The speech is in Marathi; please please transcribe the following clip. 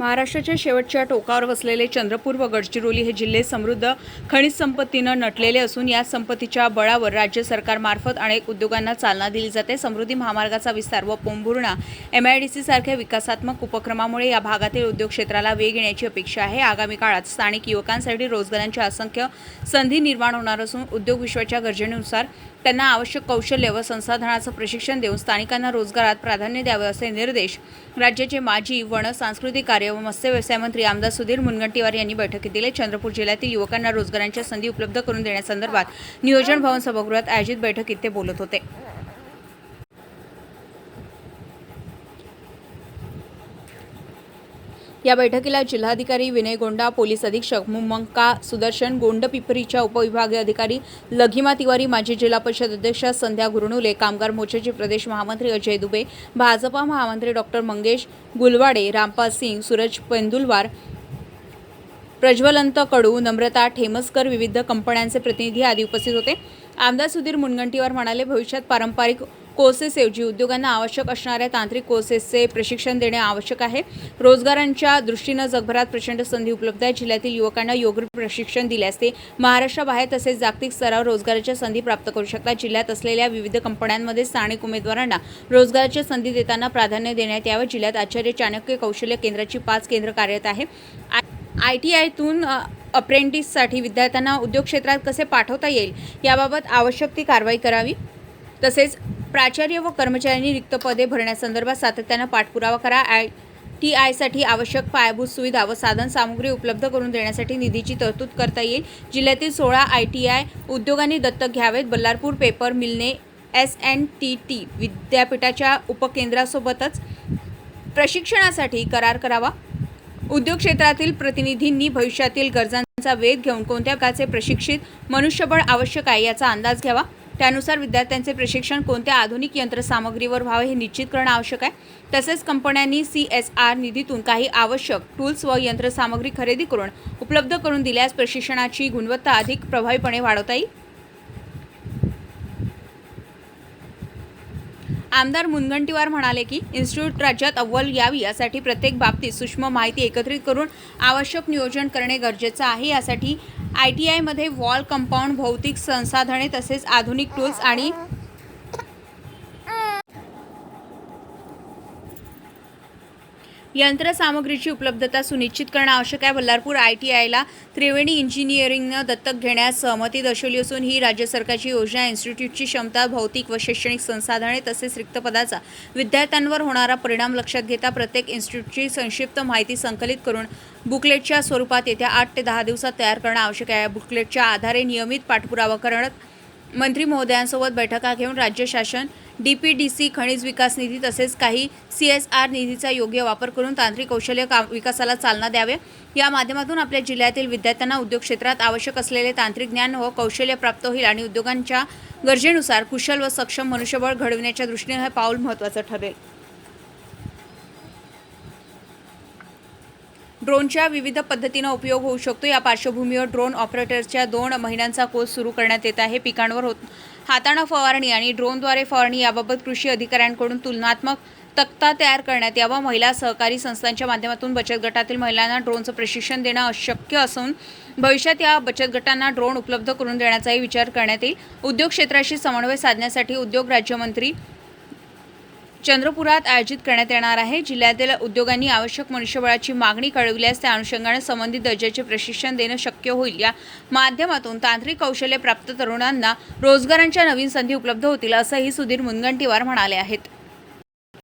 महाराष्ट्राच्या शेवटच्या टोकावर वसलेले चंद्रपूर व गडचिरोली हे जिल्हे समृद्ध खनिज संपत्तीनं नटलेले असून या संपत्तीच्या बळावर राज्य सरकारमार्फत अनेक उद्योगांना चालना दिली जाते. समृद्धी महामार्गाचा विस्तार व पोंभुर्णा डी सारख्या विकासात्मक उपक्रमामुळे या भागातील उद्योग क्षेत्राला वेग येण्याची अपेक्षा आहे. आगामी काळात स्थानिक युवकांसाठी रोजगारांच्या असंख्य संधी निर्माण होणार असून उद्योग विश्वाच्या गरजेनुसार त्यांना आवश्यक कौशल्य व संसाधनाचं प्रशिक्षण देऊन स्थानिकांना रोजगारात प्राधान्य द्यावे असे निर्देश राज्याचे माजी वन सांस्कृतिक कार्य व मत्स्य व्यवसाय मंत्री आमदार सुधीर मुनगंटीवार यांनी बैठकीत दिले. चंद्रपूर जिल्ह्यातील युवकांना रोजगारांच्या संधी उपलब्ध करून देण्यासंदर्भात नियोजन भवन सभागृहात आयोजित बैठकीत ते बोलत होते. या बैठकीला जिल्हाधिकारी विनय गोंडा पोलीस अधीक्षक मुमंका सुदर्शन गोंडपिपरीच्या उपविभागीय अधिकारी लघिमा तिवारी माजी जिल्हा परिषद अध्यक्षा संध्या गुरनुले कामगार मोर्चाचे प्रदेश महामंत्री अजय दुबे भाजपा महामंत्री डॉक्टर मंगेश गुलवाडे रामपाल सिंग सूरज पेंदुलवार प्रज्वलंत कडू नम्रता ठेमसकर विविध कंपन्यांचे प्रतिनिधी आदी उपस्थित होते. आमदार सुधीर मुनगंटीवार म्हणाले भविष्यात पारंपरिक कोर्सेसऐवजी उद्योगांना आवश्यक असणाऱ्या तांत्रिक कोर्सेसचे प्रशिक्षण देणे आवश्यक आहे. रोजगारांच्या दृष्टीनं जगभरात प्रचंड संधी उपलब्ध आहे. जिल्ह्यातील युवकांना योग्य प्रशिक्षण दिल्यास ते महाराष्ट्राबाहेर तसेच जागतिक स्तरावर रोजगाराच्या संधी प्राप्त करू शकतात. जिल्ह्यात असलेल्या विविध कंपन्यांमध्ये स्थानिक उमेदवारांना रोजगाराच्या संधी देताना प्राधान्य देण्यात यावं. जिल्ह्यात आचार्य चाणक्य कौशल्य केंद्राची पाच केंद्र कार्यरत आहे. आय टी आयतून अप्रेंटिससाठी विद्यार्थ्यांना उद्योग क्षेत्रात कसे पाठवता येईल याबाबत आवश्यक ती कारवाई करावी. तसेच प्राचार्य व कर्मचाऱ्यांनी रिक्त पदे भरण्यासंदर्भात सातत्यानं पाठपुरावा करा. आय टी आयसाठी आवश्यक पायाभूत सुविधा व साधन सामुग्री उपलब्ध करून देण्यासाठी निधीची तरतूद करता येईल. जिल्ह्यातील सोळा आय टी आय उद्योगांनी दत्तक घ्यावेत. बल्लारपूर पेपर मिलने एस एन टी टी विद्यापीठाच्या उपकेंद्रासोबतच प्रशिक्षणासाठी करार करावा. उद्योग क्षेत्रातील प्रतिनिधींनी भविष्यातील गरजांचा वेध घेऊन कोणत्या प्रकारचे प्रशिक्षित मनुष्यबळ आवश्यक आहे याचा अंदाज घ्यावा. त्यानुसार विद्यार्थ्यांचे प्रशिक्षण कोणत्या आधुनिक यंत्रसामग्रीवर व्हावे हे निश्चित करणं आवश्यक आहे. तसेच कंपन्यांनी सी एस आर निधीतून काही आवश्यक टूल्स व यंत्रसामग्री खरेदी करून उपलब्ध करून दिल्यास प्रशिक्षणाची गुणवत्ता अधिक प्रभावीपणे वाढवता येईल. आमदार मुनगंटीवार म्हणाले की इन्स्टिट्यूट राज्यात अव्वल यावी यासाठी प्रत्येक बाबतीत सूक्ष्म माहिती एकत्रित करून आवश्यक नियोजन करणे गरजेचं आहे. यासाठी आय टी आयमध्ये वॉल कंपाऊंड भौतिक संसाधने तसेच आधुनिक टूल्स आणि यंत्रसामग्रीची उपलब्धता सुनिश्चित करणं आवश्यक आहे. बल्लारपूर आय टी आयला त्रिवेणी इंजिनिअरिंगनं दत्तक घेण्यास सहमती दर्शवली असून ही राज्य सरकारची योजना इन्स्टिट्यूटची क्षमता भौतिक व शैक्षणिक संसाधने तसेच रिक्त पदाचा विद्यार्थ्यांवर होणारा परिणाम लक्षात घेता प्रत्येक इन्स्टिट्यूटची संक्षिप्त माहिती संकलित करून बुकलेटच्या स्वरूपात येत्या आठ ते दहा दिवसात तयार करणं आवश्यक आहे. बुकलेटच्या आधारे नियमित पाठपुरावा करत मंत्री महोदयांसोबत बैठका घेऊन राज्य शासन डी पी डी सी खनिज विकास निधी तसेच काही सी एस आर निधीचा योग्य वापर करून तांत्रिक कौशल्य का विकासाला चालना द्यावे. या माध्यमातून आपल्या जिल्ह्यातील विद्यार्थ्यांना उद्योग क्षेत्रात आवश्यक असलेले तांत्रिक ज्ञान व कौशल्य प्राप्त होईल आणि उद्योगांच्या गरजेनुसार कुशल व सक्षम मनुष्यबळ घडविण्याच्या दृष्टीने हे पाऊल महत्त्वाचं ठरेल. ड्रोनच्या विविध पद्धतीनं उपयोग होऊ शकतो. या पार्श्वभूमीवर ड्रोन ऑपरेटरच्या दोन महिन्यांचा कोर्स सुरू करण्यात येत आहे. पिकांवर होत हाताळणं फवारणी आणि ड्रोनद्वारे फवारणी याबाबत कृषी अधिकाऱ्यांकडून तुलनात्मक तक्ता तयार करण्यात यावा. महिला सहकारी संस्थांच्या माध्यमातून बचत गटातील महिलांना ड्रोनचं प्रशिक्षण देणं अशक्य असून भविष्यात या बचत गटांना ड्रोन उपलब्ध करून देण्याचाही विचार करण्यात येईल. उद्योग क्षेत्राशी समन्वय साधण्यासाठी उद्योग राज्यमंत्री चंद्रपुरात आयोजित करण्यात येणार आहे. जिल्ह्यातील उद्योगांनी आवश्यक मनुष्यबळाची मागणी कळविल्यास त्या अनुषंगाने संबंधित दर्जाचे प्रशिक्षण देणं शक्य होईल. या माध्यमातून तांत्रिक कौशल्य प्राप्त तरुणांना रोजगारांच्या नवीन संधी उपलब्ध होतील असंही सुधीर मुनगंटीवार म्हणाले आहेत.